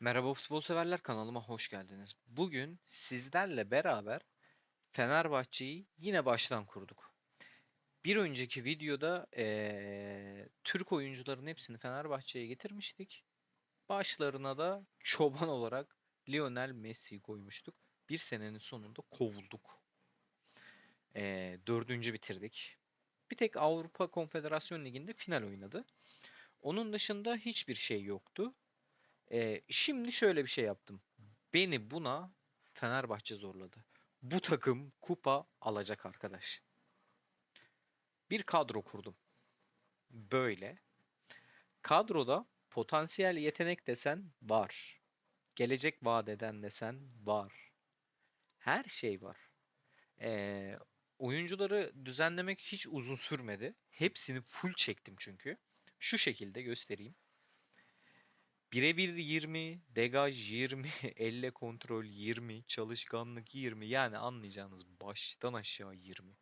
Merhaba futbol severler kanalıma hoş geldiniz. Bugün sizlerle beraber Fenerbahçe'yi yine baştan kurduk. Bir önceki videoda eee, Türk oyuncuların hepsini Fenerbahçe'ye getirmiştik. Başlarına da çoban olarak Lionel Messi'yi koymuştuk. Bir senenin sonunda kovulduk. Eee, dördüncü bitirdik. Bir tek Avrupa Konfederasyon Ligi'nde final oynadı. Onun dışında hiçbir şey yoktu. Ee, şimdi şöyle bir şey yaptım. Beni buna Fenerbahçe zorladı. Bu takım kupa alacak arkadaş. Bir kadro kurdum. Böyle. Kadroda potansiyel yetenek desen var. Gelecek vaat eden desen var. Her şey var. Ee, oyuncuları düzenlemek hiç uzun sürmedi. Hepsini full çektim çünkü. Şu şekilde göstereyim. Birebir 20, degaj 20, elle kontrol 20, çalışkanlık 20. Yani anlayacağınız baştan aşağı 20.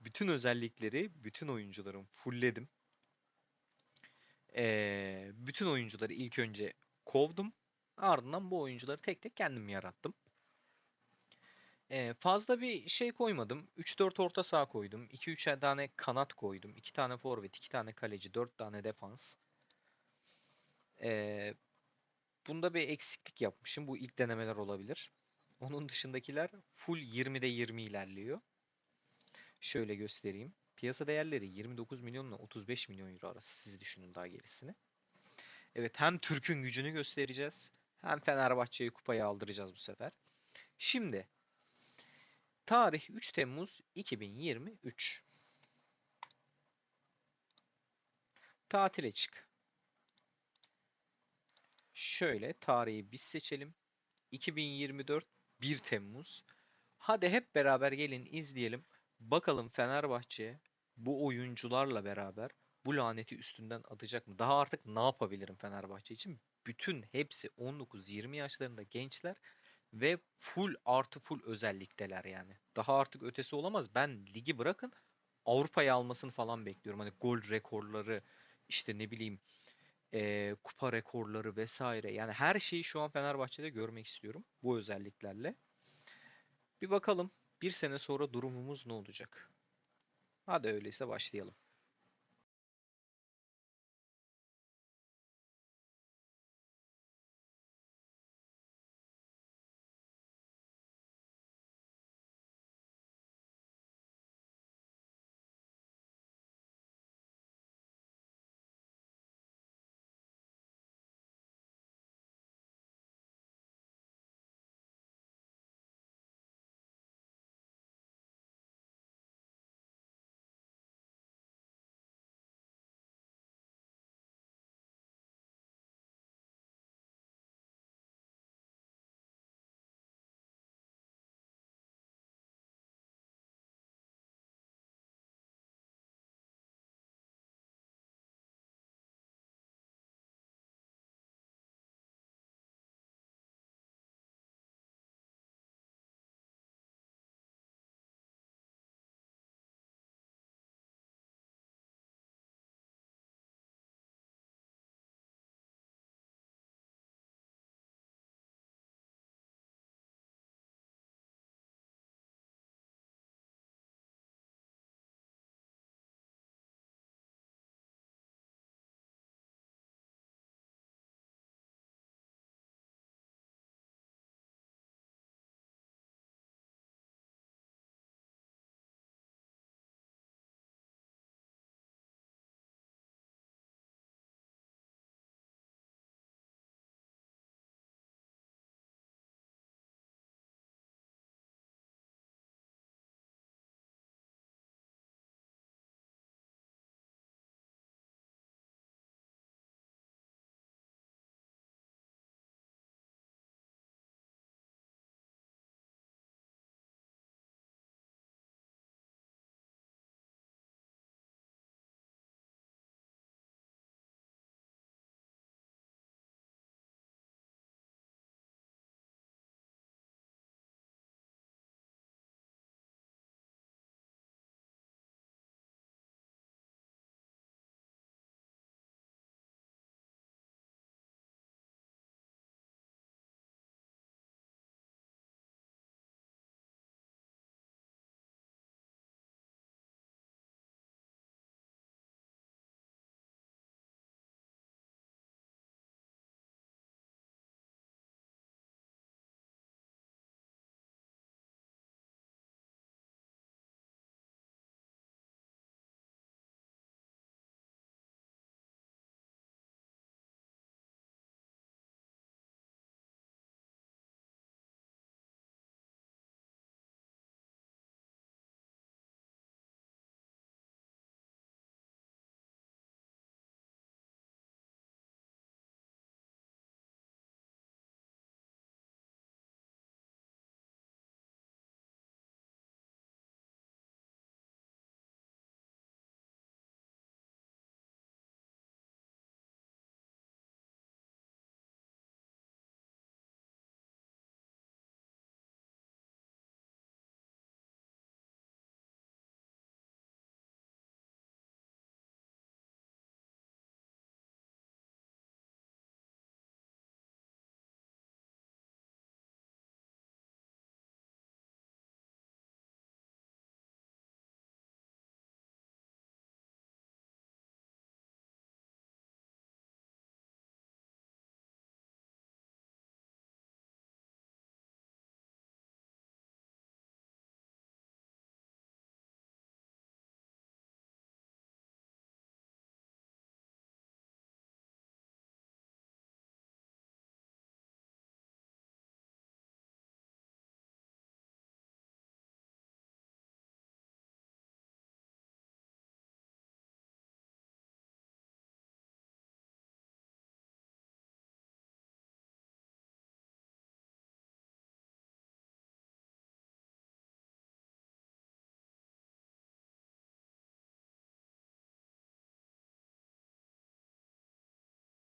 Bütün özellikleri bütün oyuncuların fullledim. Ee, bütün oyuncuları ilk önce kovdum. Ardından bu oyuncuları tek tek kendim yarattım. Ee, fazla bir şey koymadım. 3-4 orta saha koydum. 2-3 tane kanat koydum. 2 tane forvet, 2 tane kaleci, 4 tane defans. Ee, bunda bir eksiklik yapmışım. Bu ilk denemeler olabilir. Onun dışındakiler full 20'de 20 ilerliyor. Şöyle göstereyim. Piyasa değerleri 29 milyonla 35 milyon euro arası. Siz düşünün daha gerisini. Evet hem Türk'ün gücünü göstereceğiz. Hem Fenerbahçe'yi kupaya aldıracağız bu sefer. Şimdi tarih 3 Temmuz 2023. Tatile çık. Şöyle tarihi biz seçelim. 2024 1 Temmuz. Hadi hep beraber gelin izleyelim. Bakalım Fenerbahçe bu oyuncularla beraber bu laneti üstünden atacak mı? Daha artık ne yapabilirim Fenerbahçe için? Bütün hepsi 19-20 yaşlarında gençler ve full artı full özellikteler yani. Daha artık ötesi olamaz. Ben ligi bırakın Avrupa'ya almasını falan bekliyorum. Hani gol rekorları işte ne bileyim eee, kupa rekorları vesaire. Yani her şeyi şu an Fenerbahçe'de görmek istiyorum bu özelliklerle. Bir bakalım bir sene sonra durumumuz ne olacak? Hadi öyleyse başlayalım.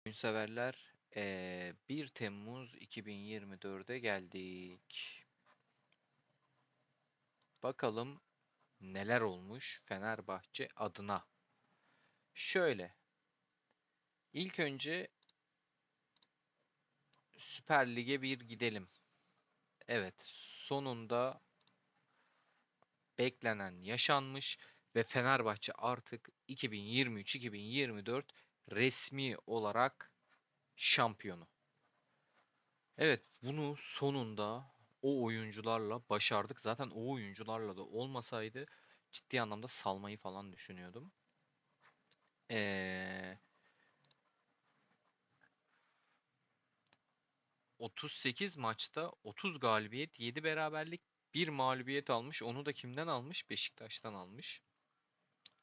Oyun severler, eee, 1 Temmuz 2024'e geldik. Bakalım neler olmuş Fenerbahçe adına. Şöyle. İlk önce Süper Lig'e bir gidelim. Evet, sonunda beklenen yaşanmış ve Fenerbahçe artık 2023-2024 resmi olarak şampiyonu. Evet, bunu sonunda o oyuncularla başardık. Zaten o oyuncularla da olmasaydı ciddi anlamda salmayı falan düşünüyordum. Ee, 38 maçta 30 galibiyet, 7 beraberlik, 1 mağlubiyet almış. Onu da kimden almış? Beşiktaş'tan almış.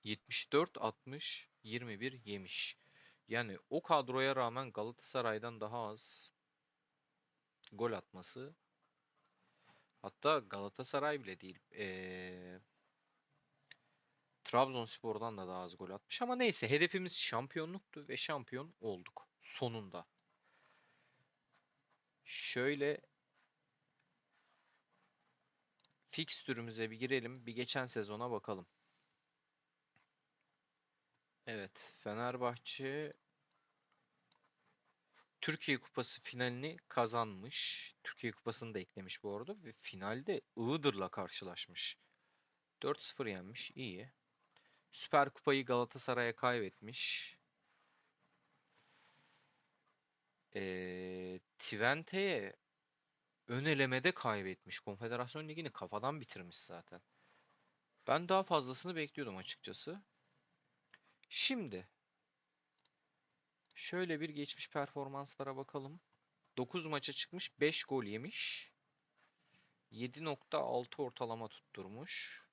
74 60 21 yemiş. Yani o kadroya rağmen Galatasaray'dan daha az gol atması. Hatta Galatasaray bile değil. Ee, Trabzonspor'dan da daha az gol atmış ama neyse hedefimiz şampiyonluktu ve şampiyon olduk sonunda. Şöyle fikstürümüze bir girelim. Bir geçen sezona bakalım. Evet, Fenerbahçe Türkiye Kupası finalini kazanmış. Türkiye Kupası'nı da eklemiş bu arada ve finalde Iğdır'la karşılaşmış. 4-0 yenmiş. iyi. Süper Kupayı Galatasaray'a kaybetmiş. Ee, Twente'ye ön elemede kaybetmiş. Konfederasyon Ligi'ni kafadan bitirmiş zaten. Ben daha fazlasını bekliyordum açıkçası. Şimdi şöyle bir geçmiş performanslara bakalım. 9 maça çıkmış, 5 gol yemiş. 7.6 ortalama tutturmuş.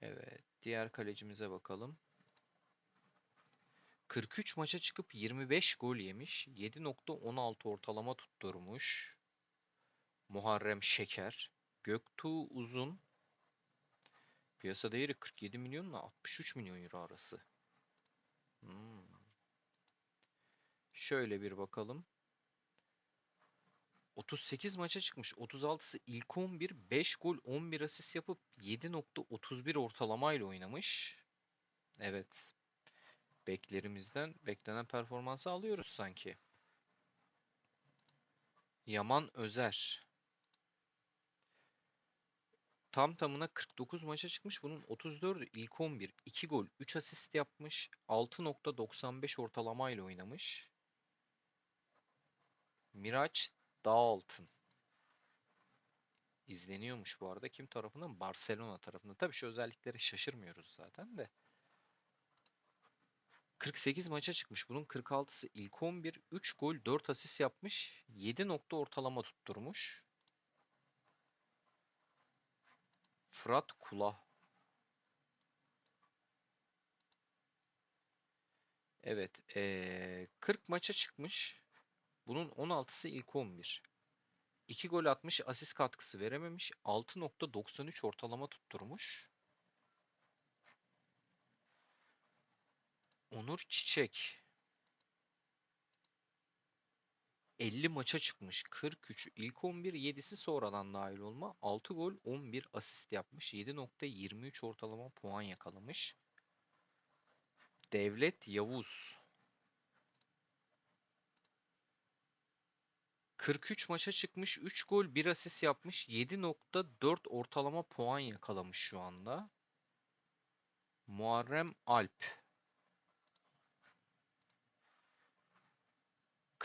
Evet, diğer kalecimize bakalım. 43 maça çıkıp 25 gol yemiş. 7.16 ortalama tutturmuş. Muharrem Şeker. Göktuğ Uzun. Piyasa değeri 47 milyonla 63 milyon euro arası. Hmm. Şöyle bir bakalım. 38 maça çıkmış. 36'sı ilk 11, 5 gol, 11 asist yapıp 7.31 ortalamayla oynamış. Evet. Beklerimizden beklenen performansı alıyoruz sanki. Yaman Özer. Tam tamına 49 maça çıkmış. Bunun 34'ü ilk 11. 2 gol, 3 asist yapmış. 6.95 ortalamayla oynamış. Miraç Dağaltın. İzleniyormuş bu arada. Kim tarafından? Barcelona tarafından. Tabii şu özelliklere şaşırmıyoruz zaten de. 48 maça çıkmış. Bunun 46'sı ilk 11. 3 gol 4 asist yapmış. 7 nokta ortalama tutturmuş. Fırat Kula. Evet. Ee, 40 maça çıkmış. Bunun 16'sı ilk 11. 2 gol atmış, asist katkısı verememiş. 6.93 ortalama tutturmuş. Onur Çiçek 50 maça çıkmış. 43 ilk 11, 7'si sonradan dahil olma. 6 gol, 11 asist yapmış. 7.23 ortalama puan yakalamış. Devlet Yavuz 43 maça çıkmış. 3 gol 1 asist yapmış. 7.4 ortalama puan yakalamış şu anda. Muharrem Alp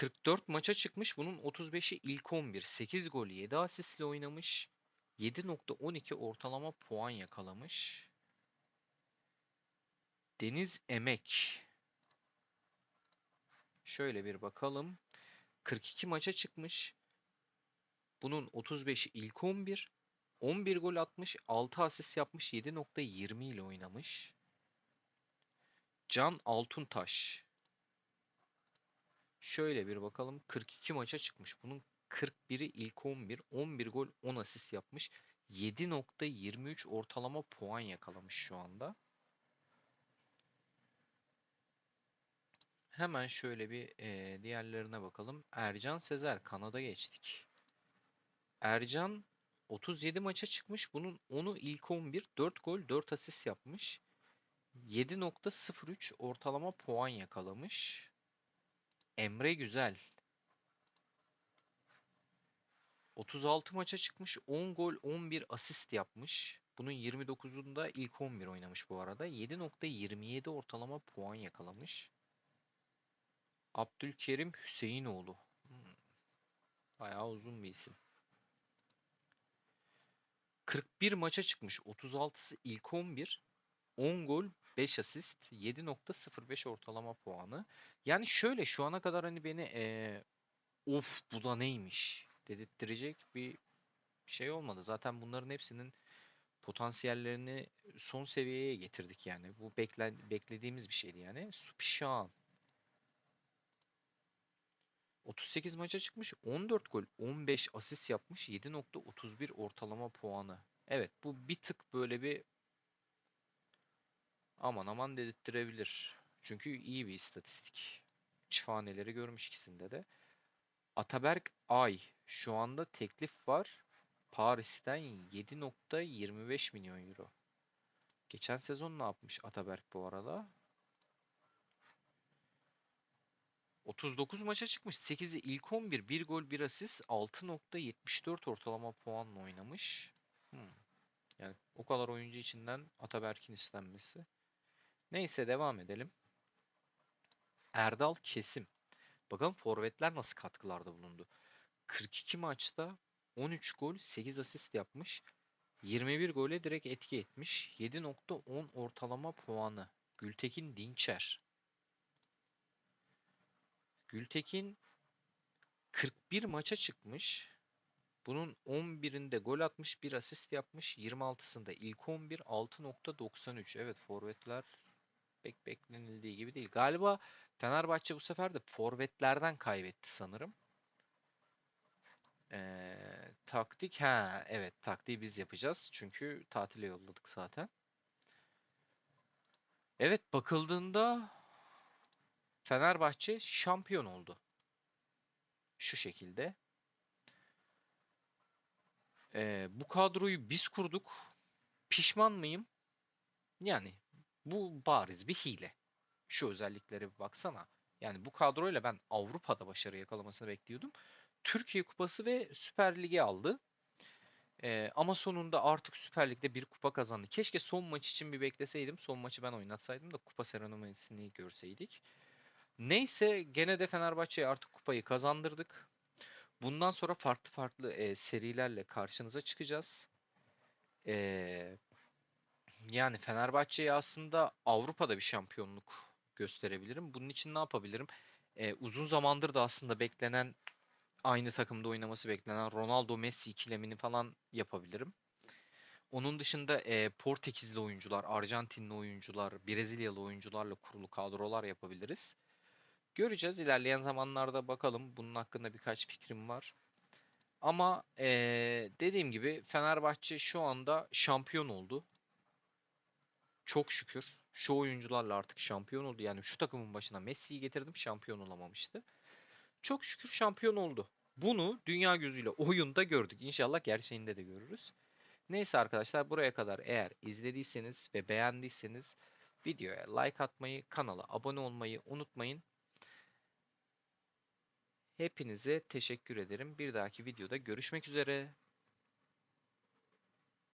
44 maça çıkmış. Bunun 35'i ilk 11. 8 gol 7 asistle oynamış. 7.12 ortalama puan yakalamış. Deniz Emek. Şöyle bir bakalım. 42 maça çıkmış. Bunun 35'i ilk 11. 11 gol atmış, 6 asist yapmış, 7.20 ile oynamış. Can Altuntaş. Şöyle bir bakalım. 42 maça çıkmış. Bunun 41'i ilk 11. 11 gol 10 asist yapmış. 7.23 ortalama puan yakalamış şu anda. Hemen şöyle bir e, diğerlerine bakalım. Ercan Sezer Kanada geçtik. Ercan 37 maça çıkmış. Bunun 10'u ilk 11. 4 gol 4 asist yapmış. 7.03 ortalama puan yakalamış. Emre Güzel 36 maça çıkmış. 10 gol 11 asist yapmış. Bunun 29'unda ilk 11 oynamış bu arada. 7.27 ortalama puan yakalamış. Abdülkerim Hüseyinoğlu. Hmm. Bayağı uzun bir isim. 41 maça çıkmış. 36'sı ilk 11. 10 gol 5 asist. 7.05 ortalama puanı. Yani şöyle şu ana kadar hani beni eee of bu da neymiş dedirttirecek bir şey olmadı. Zaten bunların hepsinin potansiyellerini son seviyeye getirdik yani. Bu beklen, beklediğimiz bir şeydi yani. Supişan. 38 maça çıkmış. 14 gol, 15 asist yapmış. 7.31 ortalama puanı. Evet bu bir tık böyle bir aman aman dedirttirebilir. Çünkü iyi bir istatistik. Çifaneleri görmüş ikisinde de. Ataberk Ay. Şu anda teklif var. Paris'ten 7.25 milyon euro. Geçen sezon ne yapmış Ataberk bu arada? 39 maça çıkmış. 8'i ilk 11, 1 gol 1 asist, 6.74 ortalama puanla oynamış. Hmm. Yani o kadar oyuncu içinden Ataberk'in istenmesi. Neyse devam edelim. Erdal Kesim. Bakalım forvetler nasıl katkılarda bulundu. 42 maçta 13 gol 8 asist yapmış. 21 gole direkt etki etmiş. 7.10 ortalama puanı. Gültekin Dinçer. Gültekin 41 maça çıkmış. Bunun 11'inde gol atmış, bir asist yapmış. 26'sında ilk 11 6.93. Evet forvetler pek beklenildiği gibi değil. Galiba Fenerbahçe bu sefer de forvetlerden kaybetti sanırım. Ee, taktik ha evet taktiği biz yapacağız. Çünkü tatile yolladık zaten. Evet bakıldığında Fenerbahçe şampiyon oldu. Şu şekilde. Ee, bu kadroyu biz kurduk. Pişman mıyım? Yani bu bariz bir hile. Şu özelliklere bir baksana. Yani bu kadroyla ben Avrupa'da başarı yakalamasını bekliyordum. Türkiye Kupası ve Süper Lig'i aldı. Ee, ama sonunda artık Süper Lig'de bir kupa kazandı. Keşke son maç için bir bekleseydim. Son maçı ben oynatsaydım da kupa seremonisini görseydik. Neyse gene de Fenerbahçe'ye artık kupayı kazandırdık. Bundan sonra farklı farklı e, serilerle karşınıza çıkacağız. E, yani Fenerbahçe'ye aslında Avrupa'da bir şampiyonluk gösterebilirim. Bunun için ne yapabilirim? E, uzun zamandır da aslında beklenen aynı takımda oynaması beklenen Ronaldo Messi ikilemini falan yapabilirim. Onun dışında e, Portekizli oyuncular, Arjantinli oyuncular, Brezilyalı oyuncularla kurulu kadrolar yapabiliriz. Göreceğiz ilerleyen zamanlarda bakalım. Bunun hakkında birkaç fikrim var. Ama e, dediğim gibi Fenerbahçe şu anda şampiyon oldu. Çok şükür. Şu oyuncularla artık şampiyon oldu. Yani şu takımın başına Messi'yi getirdim şampiyon olamamıştı. Çok şükür şampiyon oldu. Bunu dünya gözüyle oyunda gördük. İnşallah gerçeğinde de görürüz. Neyse arkadaşlar buraya kadar eğer izlediyseniz ve beğendiyseniz videoya like atmayı, kanala abone olmayı unutmayın. Hepinize teşekkür ederim. Bir dahaki videoda görüşmek üzere.